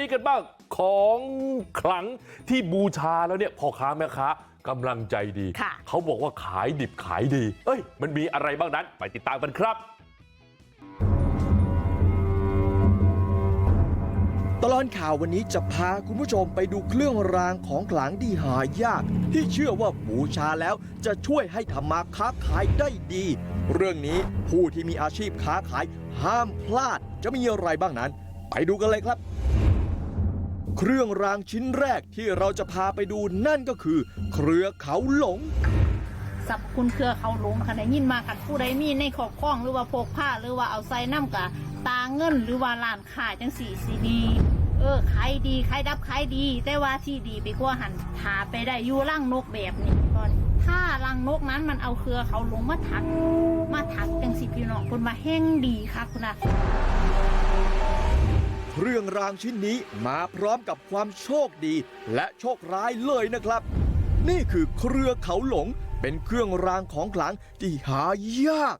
นี้กันบ้างของขลังที่บูชาแล้วเนี่ยพ่อค้าแม่ค้ากำลังใจดีค่ะเขาบอกว่าขายดิบขายดีเอ้ยมันมีอะไรบ้างนั้นไปติดตามกันครับตลอดข่าววันนี้จะพาคุณผู้ชมไปดูเครื่องรางของขลังที่หายาก ที่เชื่อว่าบูชาแล้วจะช่วยให้ทำมาค้าขายได้ดี เรื่องนี้ผู้ที่มีอาชีพค้าขายห้ามพลาดจะมีอะไรบ้างนั้น ไปดูกันเลยครับ เครื่องรางชิ้นแรกที่เราจะพาไปดูนั่นก็คือ เครือเขาหลงสรรพคุณเครือเขาหลงค่ะได้ยินมากันผู้ใดมีในครอบครองหรือว่าพกผ้าหรือว่าเอาใส่น้ำกะตาเงินหรือว่าร้านค้าจังสี่สีดีเออขายดีขายดับขายดี แต่ว่าที่ดีไปกว่าหันหาไปได้อยู่ร่างนกแบบนี้ก่อนถ้ารังนกนั้นมันเอาเครือเขาหลงมาถัก มาถักจังสิพี่น้องคนมาแห้งดีค่ะคุณนะ เครื่องรางชิ้นนี้มาพร้อมกับความโชคดีและโชคร้ายเลยนะครับ นี่คือเครือเขาหลง เป็นเครื่องรางของขลังที่หายาก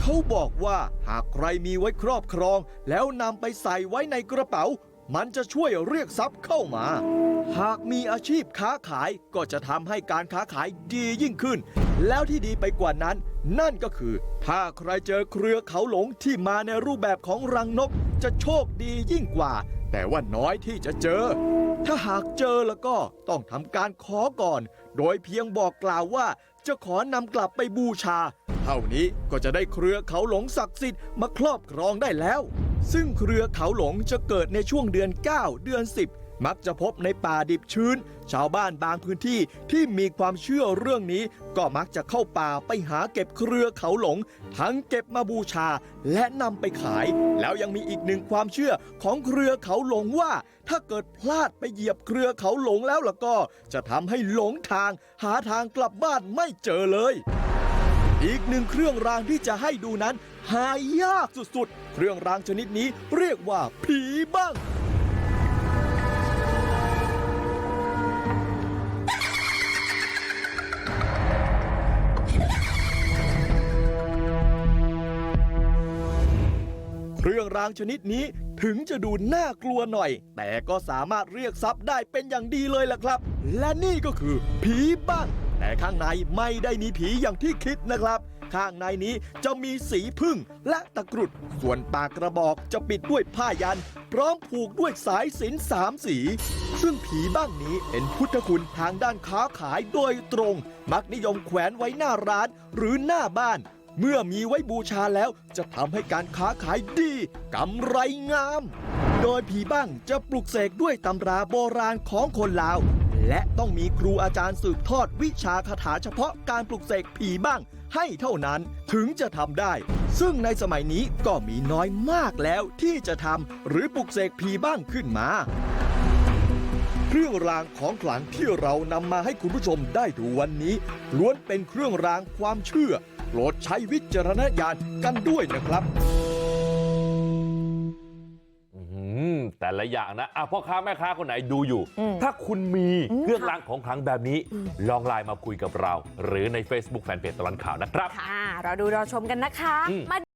เขาบอกว่าหากใครมีไว้ครอบครอง แล้วนำไปใส่ไว้ในกระเป๋า มันจะช่วยเรียกทรัพย์เข้ามา หากมีอาชีพค้าขายก็จะทำให้การค้าขายดียิ่งขึ้น แล้วที่ดีไปกว่านั้น นั่นก็คือ ถ้าใครเจอเครือเขาหลงที่มาในรูปแบบของรังนกจะโชคดียิ่งกว่า แต่ว่าน้อยที่จะเจอ ถ้าหากเจอแล้วก็ต้องทำการขอก่อน โดยเพียงบอกกล่าวว่าจะขอนำกลับไปบูชา เท่านี้ก็จะได้เครือเขาหลงศักดิ์สิทธิ์มาครอบครองได้แล้ว ซึ่งเครือเขาหลงจะเกิดในช่วงเดือน 9 เดือน 10 มักจะพบในป่าดิบชื้น ชาวบ้านบางพื้นที่ที่มีความเชื่อเรื่องนี้ ก็มักจะเข้าป่าไปหาเก็บเครือเขาหลง ทั้งเก็บมาบูชาและนำไปขาย แล้วยังมีอีกหนึ่งความเชื่อของเครือเขาหลงว่า ถ้าเกิดพลาดไปเหยียบเครือเขาหลงแล้วล่ะก็ จะทำให้หลงทาง หาทางกลับบ้านไม่เจอเลย อีกหนึ่งเครื่องรางที่จะให้ดูนั้น หายากสุดๆ เครื่องรางชนิดนี้เรียกว่าผีบ้างเครื่องรางชนิดนี้ถึงจะดูน่ากลัวหน่อย แต่ก็สามารถเรียกทรัพย์ได้เป็นอย่างดีเลยล่ะครับ และนี่ก็คือผีบ้าง แต่ข้างในไม่ได้มีผีอย่างที่คิดนะครับ ข้างในนี้จะมีสีพึ่งและตะกรุด ส่วนปากกระบอกจะปิดด้วยผ้ายัน พร้อมผูกด้วยสายสินสามสี ซึ่งผีบ้างนี้เป็นพุทธคุณทางด้านค้าขายโดยตรง มักนิยมแขวนไว้หน้าร้านหรือหน้าบ้าน เมื่อมีไว้บูชาแล้วจะทำให้การค้าขายดีกำไรงาม โดยผีบ้างจะปลุกเสกด้วยตำราโบราณของคนลาว และต้องมีครูอาจารย์สืบทอดวิชาคาถาเฉพาะการปลุกเสกผีบ้างให้เท่านั้นถึงจะทำได้ ซึ่งในสมัยนี้ก็มีน้อยมากแล้วที่จะทำหรือปลุกเสกผีบ้างขึ้นมาเครื่องรางของขลังที่เรานำมาให้คุณผู้ชมได้ดูวันนี้ ล้วนเป็นเครื่องรางความเชื่อ โปรดใช้วิจารณญาณกันด้วยนะครับ แต่ละอย่างนะอะพ่อค้าแม่ค้าคนไหนดูอยู่อืมถ้าคุณมีอืมเครื่องรางของขลังแบบนี้ลองไลน์มาคุยกับเราหรือใน Facebook Fanpage ตลอดข่าวนะครับค่ะเราดูเราชมกันนะคะอืมมา